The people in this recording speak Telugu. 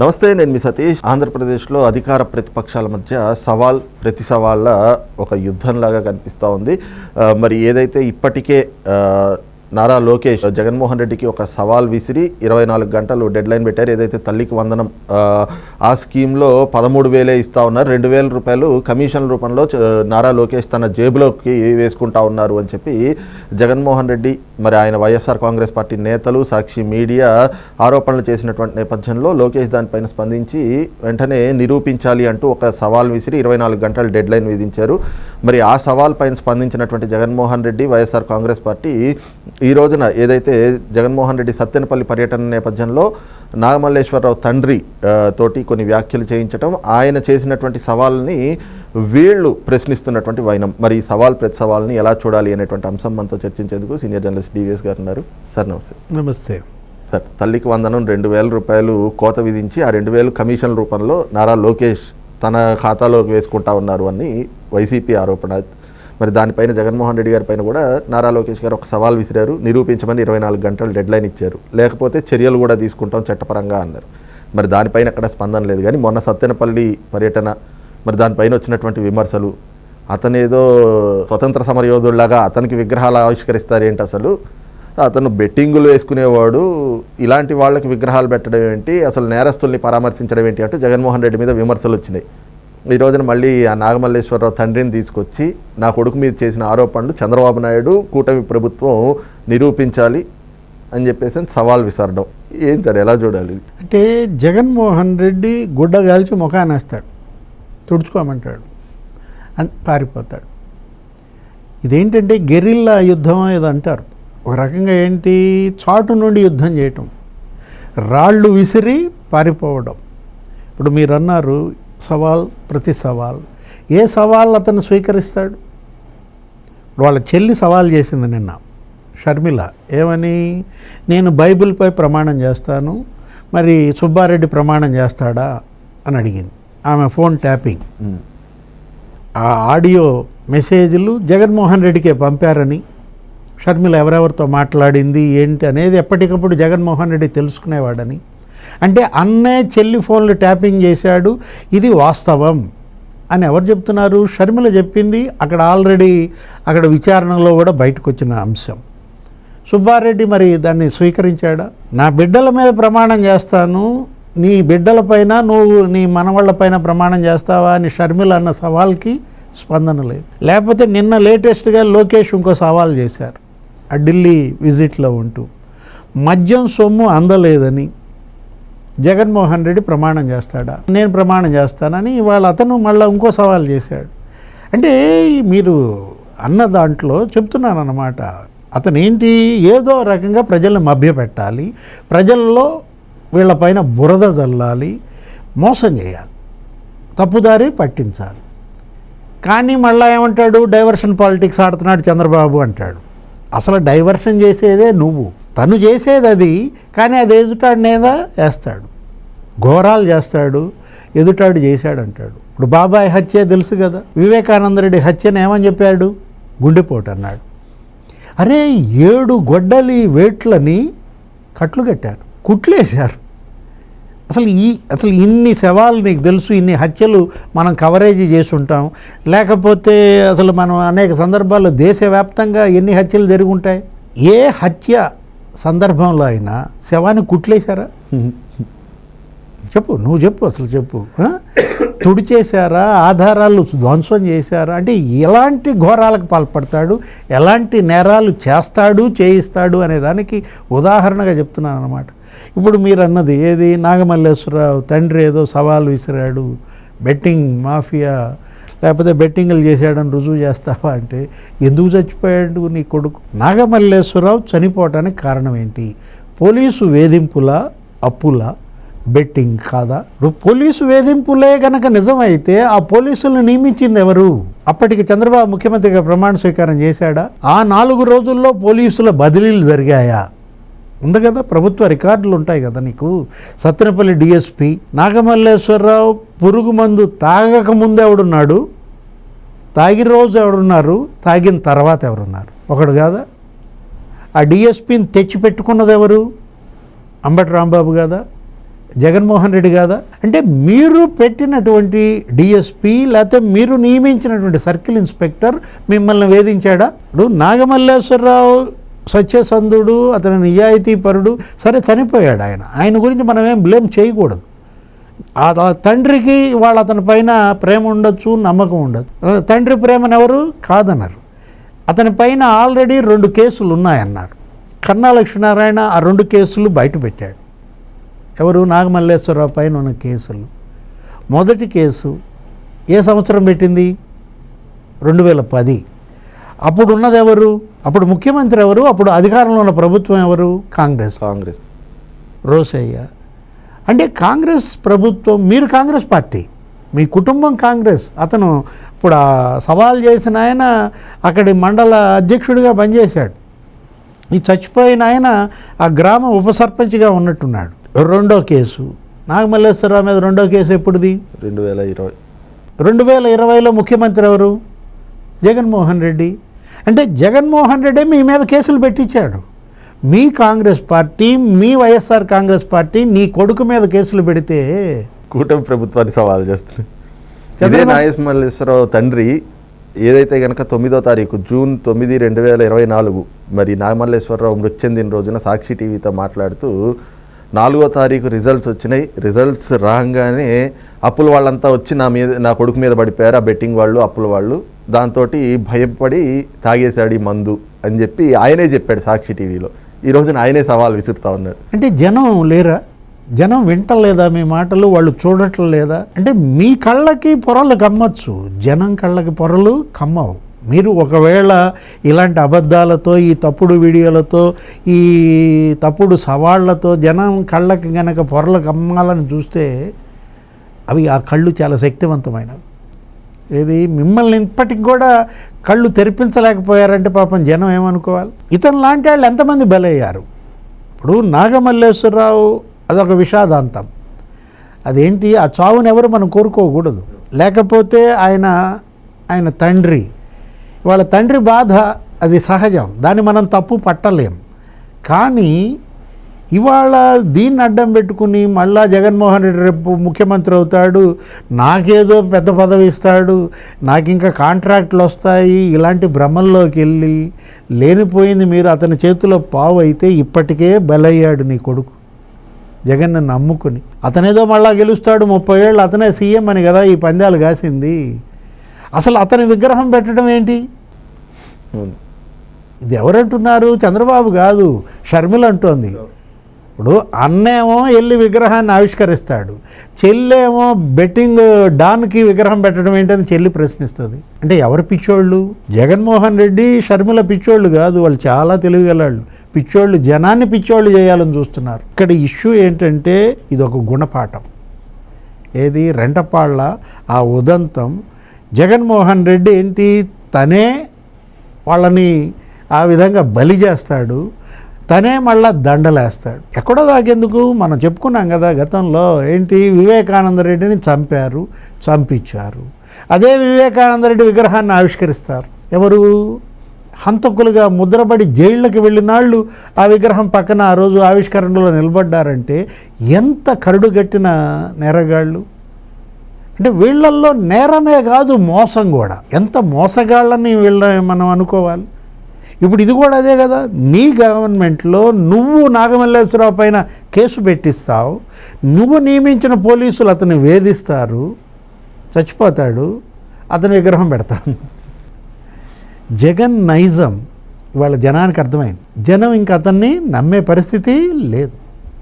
నమస్తే నేను మీ సతీష్. ఆంధ్రప్రదేశ్లో అధికార ప్రతిపక్షాల మధ్య సవాల్ ప్రతి సవాళ్ళ ఒక యుద్ధంలాగా కనిపిస్తూ ఉంది. మరి ఏదైతే ఇప్పటికే నారా లోకేష్ జగన్మోహన్ రెడ్డికి ఒక సవాల్ విసిరి ఇరవై నాలుగు గంటలు డెడ్ లైన్ పెట్టారు. ఏదైతే తల్లికి వందనం ఆ, స్కీమ్లో పదమూడు వేలే ఇస్తా ఉన్నారు. రెండు వేల రూపాయలు కమిషన్ రూపంలో నారా లోకేష్ తన జేబులోకి వేసుకుంటా ఉన్నారు అని చెప్పి జగన్మోహన్ రెడ్డి మరి ఆయన వైఎస్ఆర్ కాంగ్రెస్ పార్టీ నేతలు సాక్షి మీడియా ఆరోపణలు చేసినటువంటి నేపథ్యంలో లోకేష్ దానిపైన స్పందించి వెంటనే నిరూపించాలి అంటూ ఒక సవాల్ విసిరి ఇరవై నాలుగు గంటలు డెడ్ లైన్ విధించారు. మరి ఆ సవాల్ పైన స్పందించినటువంటి Jaganmohan Reddy YSR Congress party ఈ రోజున ఏదైతే జగన్మోహన్ రెడ్డి సత్తెనపల్లి పర్యటన నేపథ్యంలో నాగమల్లేశ్వరరావు తండ్రి తోటి కొన్ని వ్యాఖ్యలు చేయించడం ఆయన చేసినటువంటి సవాల్ని వీళ్ళు ప్రశ్నిస్తున్నటువంటి వైనం. మరి ఈ సవాల్ ప్రతి సవాల్ని ఎలా చూడాలి అనేటువంటి అంశం మనతో చర్చించేందుకు సీనియర్ జర్నలిస్ట్ డివిఎస్ గారు ఉన్నారు. సార్ నమస్తే. నమస్తే. సార్ తల్లికి వందనం రెండు వేల రూపాయలు కోత విధించి ఆ రెండు వేలు కమిషన్ రూపంలో నారా లోకేష్ తన ఖాతాలోకి వేసుకుంటా ఉన్నారు అని వైసీపీ ఆరోపణ. మరి దానిపైన జగన్మోహన్ రెడ్డి గారి పైన కూడా నారా లోకేష్ గారు ఒక సవాల్ విసిరారు. నిరూపించమని ఇరవై నాలుగు గంటలు డెడ్ లైన్ ఇచ్చారు. లేకపోతే చర్యలు కూడా తీసుకుంటాం చట్టపరంగా అన్నారు. మరి దానిపైన అక్కడ స్పందన లేదు. కానీ మొన్న సత్తెనపల్లి పర్యటన మరి దానిపైన వచ్చినటువంటి విమర్శలు అతనేదో స్వతంత్ర సమరయోధుల్లాగా అతనికి విగ్రహాలు ఆవిష్కరిస్తారేంటి అసలు? అతను బెట్టింగులు వేసుకునేవాడు. ఇలాంటి వాళ్ళకి విగ్రహాలు పెట్టడం ఏంటి? అసలు నేరస్తుల్ని పరామర్శించడం ఏంటి? అంటూ జగన్మోహన్ రెడ్డి మీద విమర్శలు వచ్చినాయి. ఈ రోజున మళ్ళీ ఆ నాగమల్లేశ్వరరావు తండ్రిని తీసుకొచ్చి నా కొడుకు మీద చేసిన ఆరోపణలు చంద్రబాబు నాయుడు కూటమి ప్రభుత్వం నిరూపించాలి అని చెప్పేసి సవాల్ విసరడం. ఏం సార్ ఎలా చూడాలి? అంటే జగన్మోహన్ రెడ్డి గుడ్డ కాల్చి ముఖానేస్తాడు తుడుచుకోమంటాడు. అని పారిపోతాడు. ఇదేంటంటే గెరిల్లా యుద్ధం ఏదో అంటారు. ఒక రకంగా ఏంటి? చాటు నుండి యుద్ధం చేయటం. రాళ్ళు విసిరి పారిపోవడం. ఇప్పుడు మీరు అన్నారు సవాల్ ప్రతి సవాల్. ఏ సవాల్ అతను స్వీకరిస్తాడు? వాళ్ళ చెల్లి సవాల్ చేసింది నిన్న. షర్మిల ఏమని? నేను బైబిల్పై ప్రమాణం చేస్తాను. మరి సుబ్బారెడ్డి ప్రమాణం చేస్తాడా? అని అడిగింది. ఆమె ఫోన్ ట్యాపింగ్. ఆ ఆడియో మెసేజ్లు జగన్మోహన్ రెడ్డికే పంపారని. షర్మిల ఎవరెవరితో మాట్లాడింది ఏంటి అనేది ఎప్పటికప్పుడు జగన్మోహన్ రెడ్డి తెలుసుకునేవాడని. అంటే అన్నే చెల్లి ఫోన్లు ట్యాపింగ్ చేశాడు ఇది వాస్తవం అని ఎవరు చెప్తున్నారు? షర్మిల చెప్పింది అక్కడ ఆల్రెడీ అక్కడ విచారణలో కూడా బయటకు వచ్చిన అంశం. సుబ్బారెడ్డి మరి దాన్ని స్వీకరించాడా? నా బిడ్డల మీద ప్రమాణం చేస్తాను నీ బిడ్డలపైన నువ్వు నీ మనవాళ్ళపైన ప్రమాణం చేస్తావా అని షర్మిల అన్న సవాల్కి స్పందన లేదు. లేకపోతే నిన్న లేటెస్ట్గా లోకేష్ ఇంకో సవాల్ చేశారు ఆ ఢిల్లీ విజిట్లో ఉంటూ. మద్యం సొమ్ము అందలేదని. జగన్మోహన్ రెడ్డి ప్రమాణం చేస్తాడా? నేను ప్రమాణం చేస్తానని ఇవాళ అతను మళ్ళీ ఇంకో సవాల్ చేశాడు. అంటే మీరు అన్న దాంట్లో చెప్తున్నాను అన్నమాట అతను ఏంటి ఏదో రకంగా ప్రజల్ని మభ్యపెట్టాలి. ప్రజల్లో వీళ్ళపైన బురద జల్లాలి. మోసం చేయాలి. తప్పుదారి పట్టించాలి. కానీ మళ్ళీ ఏమంటాడు? డైవర్షన్ పాలిటిక్స్ ఆడుతున్నాడు చంద్రబాబు అంటాడు. అసలు డైవర్షన్ చేసేదే నువ్వు. తను చేసేది అది కానీ అది ఎదుటాడు నేదా వేస్తాడు. ఘోరాలు చేస్తాడు ఎదుటాడు చేశాడు అంటాడు ఇప్పుడు బాబాయ్ హత్య తెలుసు కదా. వివేకానందరెడ్డి హత్యను ఏమని చెప్పాడు? గుండెపోటు అన్నాడు. అరే ఏడు గొడ్డలి వేట్లని కట్లు కట్టారు కుట్లేశారు. అసలు ఈ అసలు ఇన్ని శవాలు నీకు తెలుసు ఇన్ని హత్యలు మనం కవరేజీ చేసి ఉంటాం లేకపోతే అసలు మనం అనేక సందర్భాల్లో దేశవ్యాప్తంగా ఎన్ని హత్యలు జరుగుంటాయి ఏ హత్య సందర్భంలో అయినా శవాన్ని కుట్లేశారా? చెప్పు నువ్వు చెప్పు అసలు చెప్పు? తుడిచేశారా? ఆధారాలు ధ్వంసం చేశారా? అంటే ఎలాంటి ఘోరాలకు పాల్పడతాడు? ఎలాంటి నేరాలు చేస్తాడు చేయిస్తాడు అనే దానికి ఉదాహరణగా చెప్తున్నాను అనమాట ఇప్పుడు మీరు అన్నది ఏది? నాగమల్లేశ్వరరావు తండ్రి ఏదో సవాల్ విసిరాడు. బెట్టింగ్ మాఫియా లేకపోతే బెట్టింగ్లు చేశాడని రుజువు చేస్తావా అంటే ఎందుకు చచ్చిపోయాడు నీ కొడుకు? నాగమల్లేశ్వరరావు చనిపోవటానికి కారణం ఏంటి? పోలీసు వేధింపుల అప్పుల బెట్టింగ్ కాదా? పోలీసు వేధింపులే కనుక నిజమైతే ఆ పోలీసులను నియమించింది ఎవరు? అప్పటికి చంద్రబాబు ముఖ్యమంత్రిగా ప్రమాణ స్వీకారం చేశాడా? ఆ నాలుగు రోజుల్లో పోలీసుల బదిలీలు జరిగాయా? ఉంది కదా ప్రభుత్వ రికార్డులు ఉంటాయి కదా నీకు. సత్తెనపల్లి డిఎస్పి నాగమల్లేశ్వరరావు పురుగు మందు తాగక ముందు ఎవడున్నాడు? తాగిన రోజు ఎవడున్నారు? తాగిన తర్వాత ఎవరున్నారు? ఒకడు కాదా? ఆ డిఎస్పిని తెచ్చి పెట్టుకున్నది ఎవరు? అంబటి రాంబాబు కాదా? జగన్మోహన్ రెడ్డి కాదా? అంటే మీరు పెట్టినటువంటి డిఎస్పి లేకపోతే మీరు నియమించినటువంటి సర్కిల్ ఇన్స్పెక్టర్ మిమ్మల్ని వేధించాడా? ఇప్పుడు నాగమల్లేశ్వరరావు సత్యసంధుడు అతని నిజాయితీ పరుడు సరే చనిపోయాడు ఆయన. ఆయన గురించి మనం ఏం బ్లేమ్ చేయకూడదు. ఆ తండ్రికి వాళ్ళ అతని పైన ప్రేమ ఉండొచ్చు నమ్మకం ఉండొచ్చు. తండ్రి ప్రేమను ఎవరు? కాదన్నారు. అతని పైన ఆల్రెడీ రెండు కేసులు ఉన్నాయన్నారు. కన్నా లక్ష్మీనారాయణ ఆ రెండు కేసులు బయటపెట్టాడు ఎవరు? నాగమల్లేశ్వరరావు పైన ఉన్న కేసులు. మొదటి కేసు ఏ సంవత్సరం పెట్టింది? రెండు వేల పది. అప్పుడు ఉన్నది ఎవరు? అప్పుడు ముఖ్యమంత్రి ఎవరు? అప్పుడు అధికారంలో ఉన్న ప్రభుత్వం ఎవరు? కాంగ్రెస్. కాంగ్రెస్. రోసయ్య. అంటే కాంగ్రెస్ ప్రభుత్వం మీరు కాంగ్రెస్ పార్టీ మీ కుటుంబం కాంగ్రెస్. అతను ఇప్పుడు సవాల్ చేసిన ఆయన అక్కడి మండల అధ్యక్షుడిగా పనిచేశాడు. ఈ చచ్చిపోయిన ఆయన ఆ గ్రామ ఉప సర్పంచ్గా ఉన్నట్టున్నాడు. రెండో కేసు. నాగమల్లేశ్వరరావు మీద రెండో కేసు ఎప్పుడుది? రెండు వేల ఇరవై. రెండు వేల ఇరవైలో ముఖ్యమంత్రి ఎవరు? జగన్మోహన్ రెడ్డి. అంటే జగన్మోహన్ రెడ్డి మీ మీద కేసులు పెట్టించాడు. మీ కాంగ్రెస్ పార్టీ మీ వైఎస్ఆర్ కాంగ్రెస్ పార్టీ నీ కొడుకు మీద కేసులు పెడితే కూటమి ప్రభుత్వాన్ని సవాల్ చేస్తున్నాయి ఇదే మల్లేశ్వరరావు తండ్రి ఏదైతే కనుక తొమ్మిదో తారీఖు జూన్ తొమ్మిది రెండు వేల ఇరవై నాలుగు మరి నాగమల్లేశ్వరరావు మృతి చెందిన రోజున సాక్షి టీవీతో మాట్లాడుతూ నాలుగో తారీఖు రిజల్ట్స్ వచ్చినాయి. రిజల్ట్స్ రాగానే అప్పుల వాళ్ళంతా వచ్చి నా మీద నా కొడుకు మీద పడిపోయారు. ఆ బెట్టింగ్ వాళ్ళు అప్పుల వాళ్ళు. దాంతో భయపడి తాగేశాడు ఈ మందు అని చెప్పి ఆయనే చెప్పాడు సాక్షి టీవీలో. ఈ రోజున ఆయనే సవాల్ విసురుతా ఉన్నాడు. అంటే జనం లేరా? జనం వింటలేదా మీ మాటలు? వాళ్ళు చూడటం లేదా అంటే మీ కళ్ళకి పొరలు కమ్మచ్చు. జనం కళ్ళకి పొరలు కమ్మవు. మీరు ఒకవేళ ఇలాంటి అబద్ధాలతో ఈ తప్పుడు వీడియోలతో ఈ తప్పుడు సవాళ్ళతో జనం కళ్ళకి గనక పొరలు కమ్మాలని చూస్తే అవి ఆ కళ్ళు చాలా శక్తివంతమైనవి. ఏది? మిమ్మల్ని ఇప్పటికి కూడా కళ్ళు తెరిపించలేకపోయారంటే పాపం జనం ఏమనుకోవాలి? ఇతను లాంటి వాళ్ళు ఎంతమంది బలయ్యారు? ఇప్పుడు నాగమల్లేశ్వరరావు అదొక విషాదాంతం. అదేంటి? ఆ చావుని ఎవరు మనం కోరుకోకూడదు. లేకపోతే ఆయన ఆయన తండ్రి. వాళ్ళ తండ్రి బాధ అది సహజం. దాన్ని మనం తప్పు పట్టలేం. కానీ ఇవాళ దీన్ని అడ్డం పెట్టుకుని మళ్ళా జగన్మోహన్ రెడ్డి రేపు ముఖ్యమంత్రి అవుతాడు నాకేదో పెద్ద పదవి ఇస్తాడు నాకు ఇంకా కాంట్రాక్ట్లు వస్తాయి ఇలాంటి భ్రమల్లోకి వెళ్ళి లేనిపోయింది మీరు అతని చేతిలో పావు అయితే ఇప్పటికే బలయ్యాడు నీ కొడుకు. జగన్ నమ్ముకుని. అతనేదో మళ్ళా గెలుస్తాడు ముప్పై ఏళ్ళు అతనే సీఎం అని కదా ఈ పందాలు కాసింది. అసలు అతని విగ్రహం పెట్టడం ఏంటి. ఇది ఎవరంటున్నారు? చంద్రబాబు కాదు షర్మిల అంటోంది. ఇప్పుడు అన్నేమో వెళ్ళి విగ్రహాన్ని ఆవిష్కరిస్తాడు. చెల్లేమో బెట్టింగ్ డాన్కి విగ్రహం పెట్టడం ఏంటని చెల్లి ప్రశ్నిస్తుంది. అంటే ఎవరు పిచ్చోళ్ళు? జగన్మోహన్ రెడ్డి షర్మిల పిచ్చోళ్ళు కాదు వాళ్ళు చాలా తెలివిగలాళ్ళు పిచ్చోళ్ళు జనాన్ని పిచ్చోళ్ళు చేయాలని చూస్తున్నారు. ఇక్కడ ఇష్యూ ఏంటంటే ఇది ఒక గుణపాఠం. ఏది? రెంటపాళ్ళ ఆ ఉదంతం. జగన్మోహన్ రెడ్డి ఏంటి? తనే వాళ్ళని ఆ విధంగా బలి చేస్తాడు. తనే మళ్ళా దండలేస్తాడు. ఎక్కడో దాకెందుకు మనం చెప్పుకున్నాం కదా గతంలో ఏంటి? వివేకానంద రెడ్డిని చంపారు చంపించారు. అదే వివేకానంద రెడ్డి విగ్రహాన్ని ఆవిష్కరిస్తారు. ఎవరు? హంతకులుగా ముద్రపడి జైళ్ళకి వెళ్ళినాళ్ళు ఆ విగ్రహం పక్కన ఆ రోజు ఆవిష్కరణలో నిలబడ్డారంటే ఎంత కరుడుగట్టిన నేరగాళ్ళు. అంటే వీళ్ళల్లో నేరమే కాదు మోసం కూడా. ఎంత మోసగాళ్ళని వీళ్ళ మనం అనుకోవాలి. ఇప్పుడు ఇది కూడా అదే కదా. నీ గవర్నమెంట్లో నువ్వు నాగమల్లేశ్వరరావు పైన కేసు పెట్టిస్తావు. నువ్వు నియమించిన పోలీసులు అతన్ని వేధిస్తారు. చచ్చిపోతాడు. అతని విగ్రహం పెడతాను జగన్ నైజం. వాళ్ళ జనానికి అర్థమైంది. జనం ఇంక అతన్ని నమ్మే పరిస్థితి లేదు.